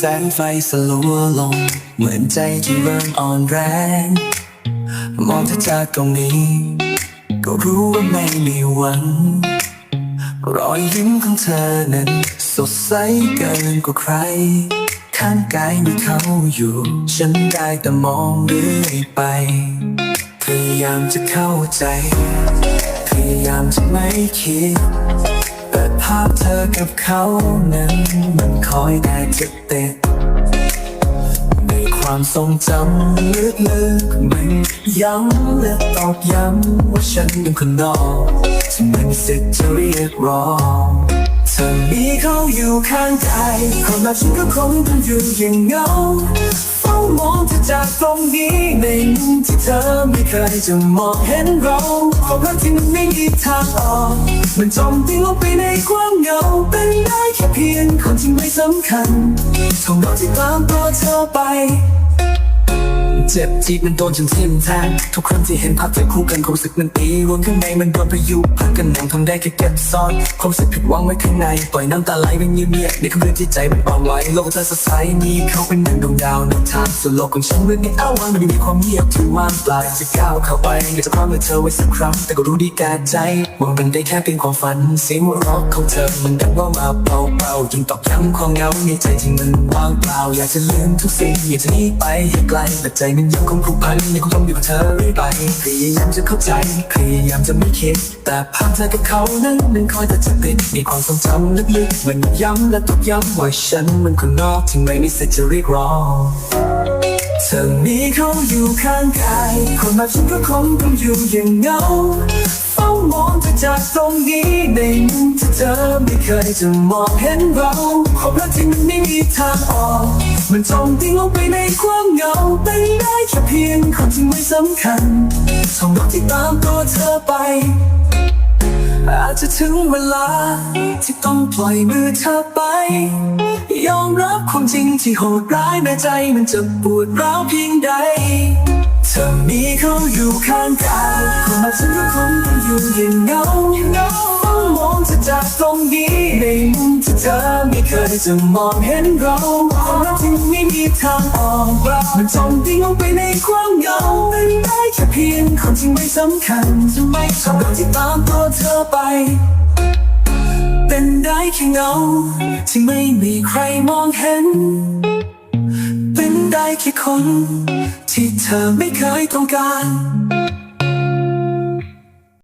แสงไฟสลัวลง เหมือนใจที่เริ่มอ่อนแรง มองเธอจากตรงนี้ ก็รู้ว่าไม่มีวันรอยยิ้มของเธอนั้นสดใสเกินกว่าใคร ข้างกายมีเขาอยู่ ฉันได้แต่มองเรื่อยไป พยายามจะเข้าใจ พยายามจะไม่คิด ภาพเธอกับเขานั้นมันคอยได้จะติดในความทรงจำลึกๆมันย้ำและตอกย้ำว่าฉันเป็นคนนอกที่ไม่มีสิทธิ์จะเรียกร้อง ธอมีเขาอยู่ข้างกายความรักฉันก็คงต้องอยู่อย่างเงาเฝ้ามองเธอจากตรงนี้ในมุมที่เธอไม่เคยจะมองเห็นเราความรักที่มันไม่มีทางออกมันจมทิ้งลงไปในความเหงาเป็นได้แค่เพียงคนที่ไม่สำคัญทงเราที่ตามตัวเธอไป เจ็บจี๊ดมันโดนจนทิ่มแทงทุกครั้งที่เห็นภาพเธอคู่กันความรู้สึกมันตีรวนข้างในมันโดนพายุพัดกันหนังทำได้แค่เก็บซ่อนความรู้สึกผิดหวังไว้ข้างในปล่อยน้ำตาไหลไปเงียบๆในคำเตืนที่ใจมันอ่อนไหวโลกเธอสดใสนี้เขาเป็นหนึ่งดวงดาวนำทางสู่โลกของฉันเรื่องนี้เอาวางมันไม่มีความเงียบที่ว่างเปล่าจะก้าวเข้าไปอยากจะพร้อมกับเธอไว้สักครั้งแต่ก็รู้ดีแก่ใจว่ามันได้แค่เพียงความฝันเสียงหัวเราะของเธอมันดังว่ามาเบาๆจนตอกย้ำความเหงาในใจที่มันว่างเปล่าอยากจะลืมทุกสิ่งอยากจะหนีไปให้ไกลแต่ใจมันยังคงผูกพันยังคงต้องอยู่กับเธอเรื่อยไปพยายามจะเข้าใจพยายามจะไม่คิด แต่ภาพเธอกับเขานั้นมันคอยแต่จะติดมีความทรงจำลึกๆมันย้ำและตอกย้ำว่าฉันมันคนนอกที่ไม่มีสิทธิ์จะเรียกร้องเธอมีเขาอยู่ข้างกายคนแบบฉันก็คงต้องอยู่อย่างเงาเฝ้ามองเธอจากตรงนี้ในมุมที่เธอไม่เคยจะมองเห็นเราความรักที่มันไม่มีทางออก มันจมทิ้งลงไปในความเหงาเป็นได้แค่เพียงคนที่ไม่สำคัญทองดอกที่ตามตัวเธอไป อาจจะถึงเวลา ที่ต้องปล่อยมือเธอไป ยอมรับความจริงที่โหดร้ายแม้ใจมันจะปวดร้าวเพียงใดเธอมีเขาอยู่ข้างกายความรักฉันก็คงอยู่อย่างเงา เธอไม่เคยจะมองเห็นเราความรักที่ไม่มีทางออกมันจมทิ้งลงไปในความเหงาเป็นได้แค่เพียงคนที่ไม่สำคัญจะไม่ทำเราที่ตามตัวเธอไป เป็นได้แค่เงาที่ไม่มีใครมองเห็น เป็นได้แค่คน ที่เธอไม่เคยต้องการ